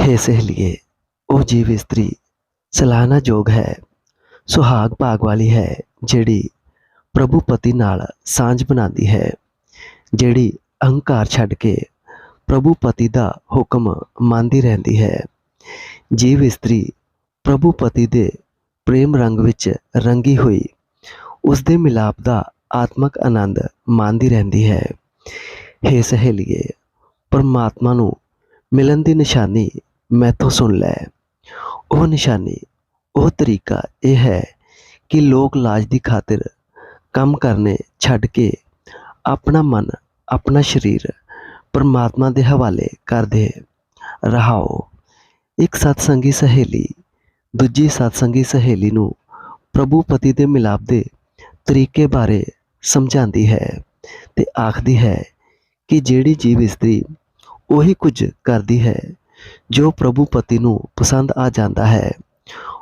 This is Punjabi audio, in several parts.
ਹੇ ਸਹੇਲੀਏ ਉਹ ਜੀਵ ਇਸਤਰੀ ਸਲਾਹਨਾ ਯੋਗ ਹੈ, ਸੁਹਾਗ ਭਾਗ ਵਾਲੀ ਹੈ, ਜਿਹੜੀ ਪ੍ਰਭੂ ਪਤੀ ਨਾਲ ਸਾਂਝ ਬਣਾਉਂਦੀ ਹੈ, ਜਿਹੜੀ ਅਹੰਕਾਰ ਛੱਡ ਕੇ ਪ੍ਰਭੂ ਪਤੀ ਦਾ ਹੁਕਮ ਮੰਨਦੀ ਰਹਿੰਦੀ ਹੈ। ਜੀਵ ਇਸਤਰੀ ਪ੍ਰਭੂ ਪਤੀ ਦੇ ਪ੍ਰੇਮ ਰੰਗ ਵਿੱਚ ਰੰਗੀ ਹੋਈ, ਉਸ ਦੇ ਮਿਲਾਪ ਦਾ ਆਤਮਕ ਆਨੰਦ ਮਾਣਦੀ ਰਹਿੰਦੀ ਹੈ। ਹੇ ਸਹੇਲੀਏ ਪਰਮਾਤਮਾ ਨੂੰ ਮਿਲਣ ਦੀ ਨਿਸ਼ਾਨੀ ਮੈਥੋਂ ਸੁਣ ਲੈ ਉਹ ਨਿਸ਼ਾਨੀ, ਉਹ ਤਰੀਕਾ ਇਹ ਹੈ ਕਿ ਲੋਕ ਲਾਜ ਦੀ ਖਾਤਰ ਕੰਮ ਕਰਨੇ ਛੱਡ ਕੇ ਆਪਣਾ ਮਨ, ਆਪਣਾ ਸਰੀਰ ਪਰਮਾਤਮਾ ਦੇ ਹਵਾਲੇ ਕਰਦੇ ਰਹਾਓ, ਇੱਕ ਸਤਸੰਗੀ ਸਹੇਲੀ ਦੂਜੀ ਸਤਸੰਗੀ ਸਹੇਲੀ ਨੂੰ ਪ੍ਰਭੂ ਪਤੀ ਦੇ ਮਿਲਾਪ ਦੇ ਤਰੀਕੇ ਬਾਰੇ ਸਮਝਾਉਂਦੀ ਹੈ ਤੇ ਆਖਦੀ ਹੈ ਕਿ ਜਿਹੜੀ ਜੀਵ ਇਸਤਰੀ ਉਹੀ ਕੁਝ ਕਰਦੀ ਹੈ। ਜੋ ਪ੍ਰਭੂ ਪਤੀ ਨੂੰ ਪਸੰਦ ਆ ਜਾਂਦਾ ਹੈ।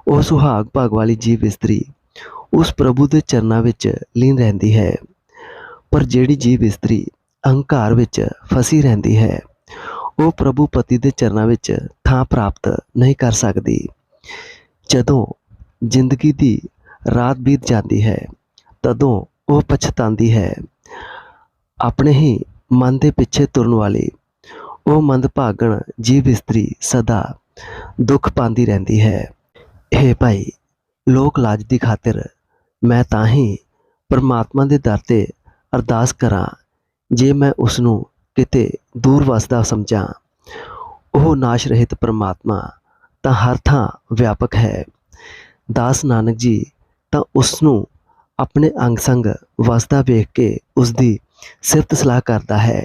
ਉਹ ਸੁਹਾਗ ਭਾਗ ਵਾਲੀ ਜੀਵ ਇਸਤਰੀ ਉਸ ਪ੍ਰਭੂ ਦੇ ਚਰਨਾਂ ਵਿੱਚ ਲੀਨ ਰਹਿੰਦੀ ਹੈ। ਪਰ ਜਿਹੜੀ ਜੀਵ ਇਸਤਰੀ ਅਹੰਕਾਰ ਵਿੱਚ ਫਸੀ ਰਹਿੰਦੀ ਹੈ, ਉਹ ਪ੍ਰਭੂ ਪਤੀ ਦੇ ਚਰਨਾਂ ਵਿੱਚ ਥਾਂ ਪ੍ਰਾਪਤ ਨਹੀਂ ਕਰ ਸਕਦੀ। ਜਦੋਂ ਜ਼ਿੰਦਗੀ ਦੀ ਰਾਤ ਬੀਤ ਜਾਂਦੀ ਹੈ, ਤਦੋਂ ਉਹ ਪਛਤਾਉਂਦੀ ਹੈ। ਆਪਣੇ ਹੀ ਮਨ ਦੇ ਪਿੱਛੇ ਤੁਰਨ ਵਾਲੀ ਉਹ ਮੰਦਭਾਗਣ ਜੀਵ ਇਸਤਰੀ ਸਦਾ ਦੁੱਖ ਪਾਉਂਦੀ ਰਹਿੰਦੀ ਹੈ। ਇਹ ਭਾਈ, ਲੋਕ ਲਾਜ ਦੀ ਖਾਤਰ ਮੈਂ ਤਾਂ ਹੀ ਪਰਮਾਤਮਾ ਦੇ ਦਰ ਤੇ ਅਰਦਾਸ ਕਰਾਂ, ਜੇ ਮੈਂ ਉਸ ਨੂੰ ਕਿਤੇ ਦੂਰ ਵਸਦਾ ਸਮਝਾਂ। ਉਹ ਨਾਸ਼ ਰਹਿਤ ਪਰਮਾਤਮਾ ਤਾਂ ਹਰ ਥਾਂ ਵਿਆਪਕ ਹੈ। ਦਾਸ ਨਾਨਕ ਜੀ ਤਾਂ ਉਸ ਨੂੰ ਆਪਣੇ ਅੰਗ ਸੰਗ ਵਸਦਾ ਵੇਖ ਕੇ ਉਸ ਦੀ ਸਿਫਤ ਸਲਾਹ ਕਰਦਾ ਹੈ।